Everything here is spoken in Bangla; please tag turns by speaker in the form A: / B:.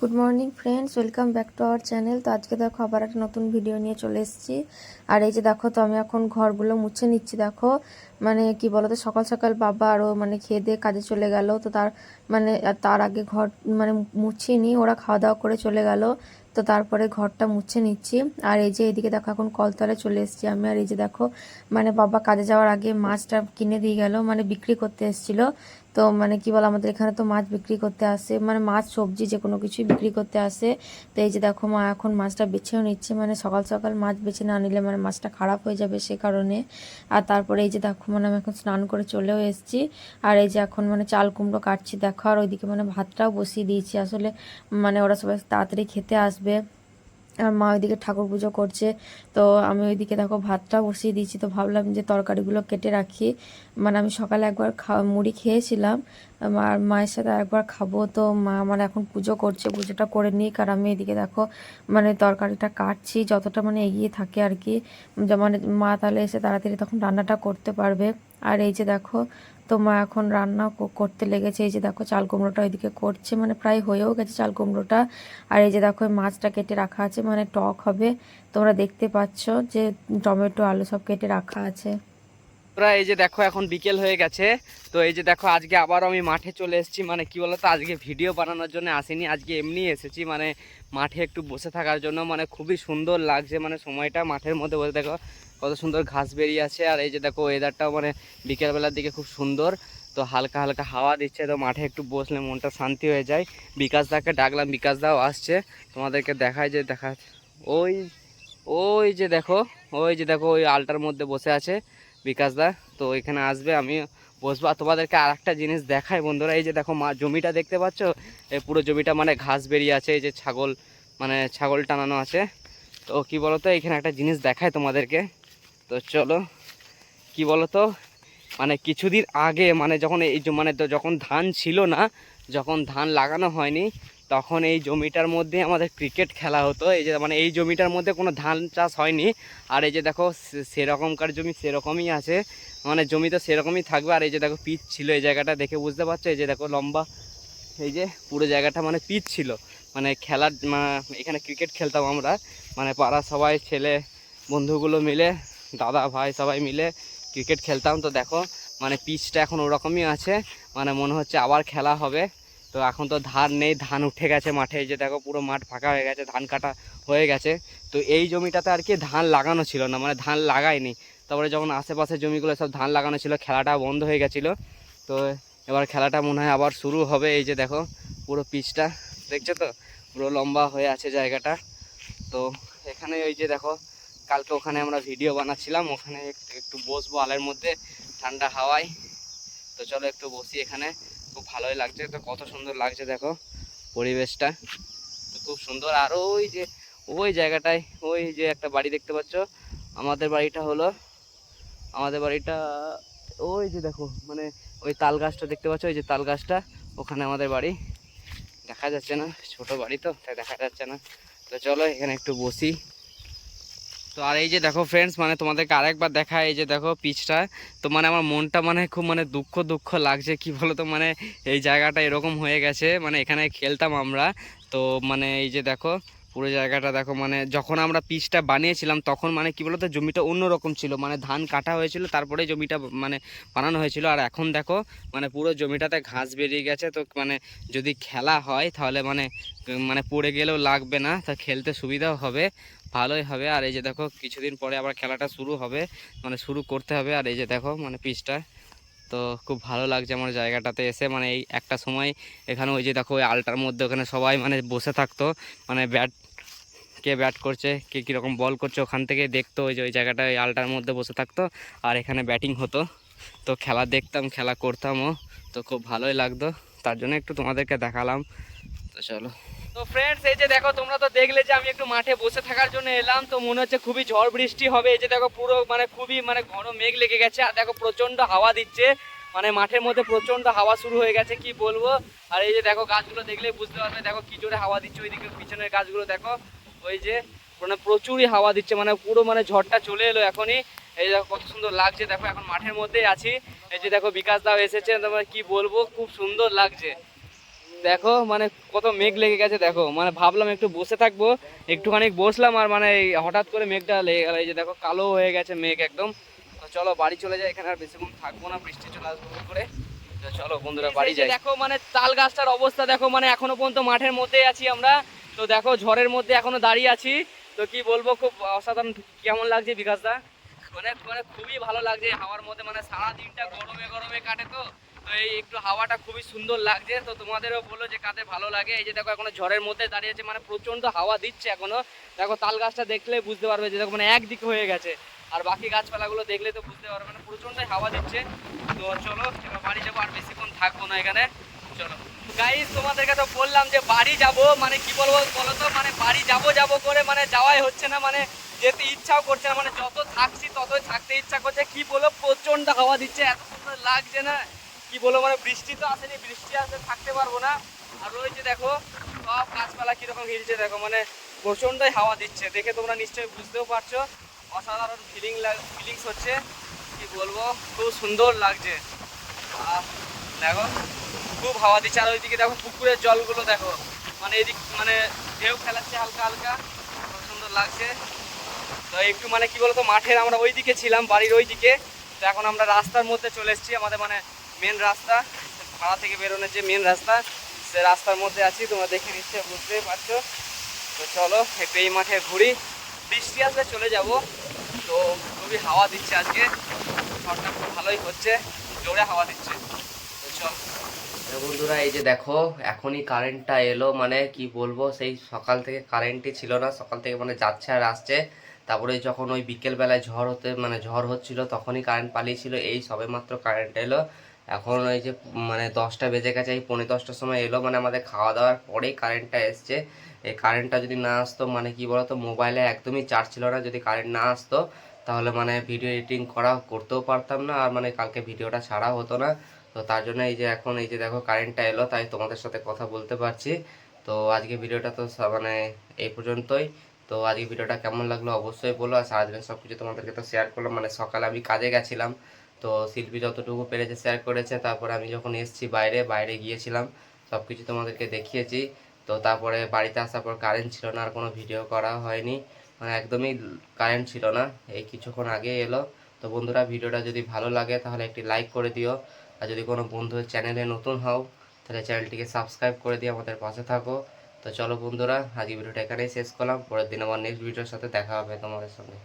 A: Good morning friends welcome back to our channel তো আজকে দেখো আবার একটা নতুন ভিডিও নিয়ে চলে এসেছি। আর এই যে দেখো, তো আমি এখন ঘরগুলো মুছে নিচ্ছি, দেখো। মানে কি বলতো, সকাল সকাল বাবা আরও মানে খেয়ে দিয়ে কাজে চলে গেল। তো তার মানে তার আগে ঘর মানে মুছিনি, ওরা খাওয়া দাওয়া করে চলে গেল। তো তারপরে ঘরটা মুছে নিচ্ছি। আর এই যে এদিকে দেখো, এখন কলতলে চলে এসেছি আমি। আর এই যে দেখো মানে বাবা কাজে যাওয়ার আগে মাছটা কিনে দিয়ে গেল মানে বিক্রি করতে এসেছিল। তো মানে কি বল, আমাদের এখানে তো মাছ বিক্রি করতে আসে মানে মাছ, সবজি যে কোনো কিছুই বিক্রি করতে আসে। তো এই যে দেখো মা, এখন মাছটা বেছেও নিচ্ছে মানে সকাল সকাল মাছ বেছে না নিলে মানে মাছটা খারাপ হয়ে যাবে সে কারণে। আর তারপরে এই যে দেখো মানে আমি এখন স্নান করে চলেও এসেছি, আর এই যে এখন মানে চাল কুমড়ো কাটছি, দেখো, আর ওইদিকে মানে ভাতটাও বসিয়ে দিয়েছি। আসলে মানে ওরা সবাই তাড়াতাড়ি খেতে আসবে। আর মা ওইদিকে ঠাকুর পুজো করছে। তো আমি ওইদিকে দেখো ভাতটা বসিয়ে দিয়েছি। তো ভাবলাম যে তরকারিগুলো কেটে রাখি। মানে আমি সকালে একবার খা, মুড়ি খেয়েছিলাম। আর মায়ের সাথে একবার খাব। তো মা আমার এখন পুজো করছে। পুজোটা করে নিই আর আমি এদিকে দেখো মানে তরকারিটা কাটছি। যতটা মানে এগিয়ে থাকে আর কি। মানে মা তাহলে এসে তাড়াতাড়ি তখন রান্নাটা করতে পারবে। আর এই যে দেখো তো মা এখন রান্না করতে লেগেছে। এই যে দেখো, চাল কুমড়োটা ওইদিকে করছে মানে প্রায় হয়েও গেছে চাল কুমড়োটা। আর এই যে দেখো মাছটা কেটে রাখা আছে মানে টক হবে। তোমরা দেখতে পাচ্ছ যে টমেটো, আলু সব কেটে রাখা আছে।
B: তোরা এই যে দেখো, এখন বিকেল হয়ে গেছে। তো এই যে দেখো, আজকে আবার আমি মাঠে চলে এসেছি। মানে কি বলতো, আজকে ভিডিও বানানোর জন্য আসিনি। আজকে এমনি এসেছি মানে মাঠে একটু বসে থাকার জন্য। মানে খুবই সুন্দর লাগছে মানে সময়টা মাঠের মধ্যে বসে দেখো কত সুন্দর ঘাস বেরিয়ে আছে। আর এই যে দেখো ওয়েদারটাও মানে বিকেলবেলার দিকে খুব সুন্দর। তো হালকা হালকা হাওয়া দিচ্ছে, তো মাঠে একটু বসলে মনটা শান্তি হয়ে যায়। বিকাশ দাকে ডাকলাম, বিকাশ দাও আসছে। তোমাদেরকে দেখায় যে দেখা ওই ওই যে দেখো, ওই যে দেখো, ওই আলটার মধ্যে বসে আছে বিকাশ দা। তো এখানে আসবে, আমি বসবো। আর তোমাদেরকে আর একটা জিনিস দেখায় বন্ধুরা, এই যে দেখো মা, জমিটা দেখতে পাচ্ছ? এই পুরো জমিটা মানে ঘাস বেরিয়ে আছে, এই যে ছাগল মানে ছাগল টানানো আছে। তো কি বলতো, এখানে একটা জিনিস দেখায় তোমাদেরকে। তো চলো, কি বলতো? মানে কিছুদিন আগে মানে যখন এই মানে তো যখন ধান ছিল না, যখন ধান লাগানো হয়নি, তখন এই জমিটার মধ্যে আমাদের ক্রিকেট খেলা হতো। এই যে মানে এই জমিটার মধ্যে কোনো ধান চাষ হয়নি। আর এই যে দেখো সেরকমকার জমি সেরকমই আছে। মানে জমি তো সেরকমই থাকবে। আর এই যে দেখো, পিচ ছিল এই জায়গাটা দেখে বুঝতে পারছ? এই যে দেখো, লম্বা, এই যে পুরো জায়গাটা মানে পিচ ছিল। মানে খেলার এখানে ক্রিকেট খেলতাম আমরা। মানে পাড়া সবাই ছেলে বন্ধুগুলো মিলে দাদা ভাই সবাই মিলে ক্রিকেট খেলতাম। তো দেখো মানে পিচটা এখন ওরকমই আছে মানে মনে হচ্ছে আবার খেলা হবে। তো এখন তো ধান নেই, ধান উঠে গেছে মাঠে। যে দেখো, পুরো মাঠ ফাঁকা হয়ে গেছে, ধান কাটা হয়ে গেছে। তো এই জমিটাতে আর কি ধান লাগানো ছিল না মানে ধান লাগায়নি তারপরে যখন আশেপাশে জমিগুলো সব ধান লাগানো ছিল, খেলাটা বন্ধ হয়ে গেছিল। তো এবার খেলাটা মনে হয় আবার শুরু হবে। এই যে দেখো, পুরো পিচটা, দেখছ তো? পুরো লম্বা হয়ে আছে জায়গাটা। তো এখানে ওই যে দেখো কালকে ওখানে আমরা ভিডিও বানাচ্ছিলাম, ওখানে একটু বসবো আলের মধ্যে, ঠান্ডা হাওয়ায়। তো চলো একটু বসি এখানে, খুব ভালোই লাগছে, তো কত সুন্দর লাগছে দেখো পরিবেশটা। তো খুব সুন্দর, আর ওই যে, ওই জায়গাটায়, ওই যে একটা বাড়ি দেখতে পাচ্ছ, আমাদের বাড়িটা হলো, আমাদের বাড়িটা, ওই যে দেখো মানে ওই তাল গাছটা দেখতে পাচ্ছ, ওই যে তাল গাছটা, ওখানে আমাদের বাড়ি। দেখা যাচ্ছে না, ছোট বাড়ি তো, তাই দেখা যাচ্ছে না। তো চলো এখানে একটু বসি। তো আর এই যে দেখো ফ্রেন্ডস মানে তোমাদেরকে আরেকবার দেখা এই যে দেখো পিচটা। তো মানে আমার মনটা মানে খুব মানে দুঃখ দুঃখ লাগছে, কি বলতো? মানে এই জায়গাটা এরকম হয়ে গেছে মানে এখানে খেলতাম আমরা। তো মানে এই যে দেখো, পুরো জায়গাটা দেখো মানে যখন আমরা পিচটা বানিয়েছিলাম, তখন মানে কি বলতো, জমিটা অন্যরকম ছিল। মানে ধান কাটা হয়েছিল, তারপরে জমিটা মানে বানানো হয়েছিল। আর এখন দেখো মানে পুরো জমিটাতে ঘাস বেরিয়ে গেছে। তো মানে যদি খেলা হয়, তাহলে মানে মানে পড়ে গেলেও লাগবে না। তা খেলতে সুবিধাও হবে। ভালোই হবে। আর এই যে দেখো, কিছুদিন পরে আবার খেলাটা শুরু হবে। মানে শুরু করতে হবে। আর এই যে দেখো মানে পিচটা। তো খুব ভালো লাগছে আমার জায়গাটাতে এসে। মানে এই একটা সময় এখানে ওই যে দেখো, ওই আলটার মধ্যে ওখানে সবাই মানে বসে থাকতো। মানে ব্যাট, কে ব্যাট করছে, কে কীরকম বল করছে, ওখান থেকে দেখতো ওই যে ওই জায়গাটা ওই আলটার মধ্যে বসে থাকতো। আর এখানে ব্যাটিং হতো। তো খেলা দেখতাম, খেলা করতামও। তো খুব ভালোই লাগতো। তার জন্য একটু তোমাদেরকে দেখালাম। তো চলো। তো ফ্রেন্ডস এই যে দেখো, তোমরা তো দেখলে যে আমি একটু মাঠে বসে থাকার জন্য এলাম, তো মনে হচ্ছে খুবই ঝড় বৃষ্টি হবে। এই যে দেখো, পুরো মানে খুবই মানে ঘন মেঘ লেগে গেছে, আর দেখো প্রচণ্ড হাওয়া দিচ্ছে। মানে মাঠের মধ্যে প্রচণ্ড হাওয়া শুরু হয়ে গেছে, কি বলব? আর এই যে দেখো, গাছগুলো দেখলেই বুঝতে পারবে, দেখো কি জোরে হাওয়া দিচ্ছে ওইদিকে, পিছনের গাছগুলো দেখো। ওই যে মানে প্রচুরই হাওয়া দিচ্ছে মানে পুরো মানে ঝড়টা চলে এলো এখনই। এই দেখো, কত সুন্দর লাগছে, দেখো, এখন মাঠের মধ্যেই আছি। এই যে দেখো, বিকাশ দাও এসেছে, তোমার কি বলব, খুব সুন্দর লাগছে। দেখো মানে কত মেঘ লেগে গেছে দেখো। মানে ভাবলাম একটু বসে থাকব একটুখানি বসলাম আর মানে হঠাৎ করে মেঘটা লেগে গেল। এই যে দেখো কালো হয়ে গেছে মেঘ একদম। তো চলো বাড়ি চলে যাই এখানে আর বেশিক্ষণ থাকব না বৃষ্টি চলে আসব করে। চলো বন্ধুরা বাড়ি যাই। দেখো মানে তাল গাছটার অবস্থা দেখো মানে এখনও পর্যন্ত মাঠের মধ্যেই আছি আমরা। তো দেখো ঝড়ের মধ্যে এখনও দাঁড়িয়ে আছি। তো কি বলব খুব অসাধারণ কেমন লাগছে বিকাশদা? মানে মানে খুবই ভালো লাগছে হাওয়ার মধ্যে মানে সারা দিনটা গরমে গরমে কাটে তো। তো এই একটু হাওয়াটা খুবই সুন্দর লাগছে। তো তোমাদেরও বলো যে কাদের ভালো লাগে। এই যে দেখো এখনও ঝড়ের মধ্যে দাঁড়িয়ে আছে মানে প্রচণ্ড হাওয়া দিচ্ছে এখনও। দেখো তাল গাছটা দেখলে বুঝতে পারবে যে দেখো মানে একদিকে হয়ে গেছে। আর বাকি গাছপালাগুলো দেখলে তো বুঝতে পারবে মানে প্রচণ্ড হাওয়া দিচ্ছে। তো চলো এবার বাড়ি যাব আর বেশিক্ষণ থাকব না এখানে। চলো। গাইস তোমাদেরকে তো বললাম যে বাড়ি যাব মানে কি বলব বলো তো মানে বাড়ি যাব যাব করে মানে যাওয়াই হচ্ছে না মানে যেতে ইচ্ছাও করছে না। মানে যত থাকছি ততই থাকতে ইচ্ছা করছে। কি বলব? প্রচণ্ড হাওয়া দিচ্ছে, এত সুন্দর লাগছে না। কি বলব মানে বৃষ্টি তো আসেনি, বৃষ্টি আসলে থাকতে পারব না। আর ওই যে দেখো, সব গাছপালা কীরকম হিলছে দেখো মানে প্রচন্ডই হাওয়া দিচ্ছে। দেখে তোমরা নিশ্চয়ই বুঝতেও পারছ, অসাধারণ ফিলিং ফিলিংস হচ্ছে। কি বলব, খুব সুন্দর লাগছে। দেখো, খুব হাওয়া দিচ্ছে। আর ওইদিকে দেখো, পুকুরের জলগুলো দেখো মানে এদিক মানে ঢেউ খেলাচ্ছে হালকা হালকা, খুব সুন্দর লাগছে। তো একটু মানে কি বলতো, মাঠের আমরা ওইদিকে ছিলাম, বাড়ির ওইদিকে। তো এখন আমরা রাস্তার মধ্যে চলে এসেছি, আমাদের মানে মেন রাস্তা পাড়া থেকে বেরোনোর যে মেন রাস্তা, সে রাস্তার মধ্যে আছি, তোমরা দেখে নিশ্চয়ই বুঝতেই পারছ। তো চলো একটু এই মাঠে ঘুরি। বৃষ্টি আসলে চলে যাব। তো খুবই হাওয়া দিচ্ছে আজকে। ঝড়টা খুব ভালোই হচ্ছে। জোরে হাওয়া দিচ্ছে। তো চল। বন্ধুরা, এই যে দেখো, এখনই কারেন্টটা এলো মানে কি বলব, সেই সকাল থেকে কারেন্টই ছিল না। সকাল থেকে মানে যাচ্ছে আর আসছে। তারপরে যখন ওই বিকেলবেলায় ঝড় হতে মানে ঝড় হচ্ছিল, তখনই কারেন্ট পালিয়েছিল। এই সবে মাত্র কারেন্ট এলো। এখন ওই যে মানে দশটা বেজে গেছে, এই পনেরো দশটার সময় এলো মানে আমাদের খাওয়া দাওয়ার পরেই কারেন্টটা এসছে। এই কারেন্টটা যদি না আসতো মানে কি বলতো মোবাইলে একদমই চার্জ ছিল না, যদি কারেন্ট না আসতো, তাহলে মানে ভিডিও এডিটিং করা করতেও পারতাম না, আর মানে কালকে ভিডিওটা ছাড়া হতো না। তো তার জন্য এই যে এখন, এই যে দেখো কারেন্টটা এলো, তাই তোমাদের সাথে কথা বলতে পারছি। তো আজকে ভিডিওটা তো মানে এই পর্যন্তই। তো আজকে ভিডিওটা কেমন লাগল অবশ্যই বলো, আর সারাদিন সব কিছু তোমাদেরকে তো শেয়ার করলাম মানে সকালে আমি কাজে গেছিলাম। তো শিল্পী যতটুকু পেরেছে শেয়ার করেছে, তারপরে আমি যখন এসেছি বাইরে বাইরে গিয়েছিলাম সব কিছু তোমাদেরকে দেখিয়েছি। তো তারপরে বাড়িতে আসার পর কারেন্ট ছিল না, আর কোনো ভিডিও করা হয়নি। মানে একদমই কারেন্ট ছিল না। এই কিছুক্ষণ আগে এলো। তো বন্ধুরা, ভিডিওটা যদি ভালো লাগে, তাহলে একটি লাইক করে দিও। আর যদি কোনো বন্ধুর চ্যানেলে নতুন হও, তাহলে চ্যানেলটিকে সাবস্ক্রাইব করে দিয়ে আমাদের পাশে থাকো। তো চলো বন্ধুরা আজকে ভিডিওটা এখানেই শেষ করলাম। পরের দিন আবার নেক্সট ভিডিওর সাথে দেখা হবে তোমাদের সঙ্গে।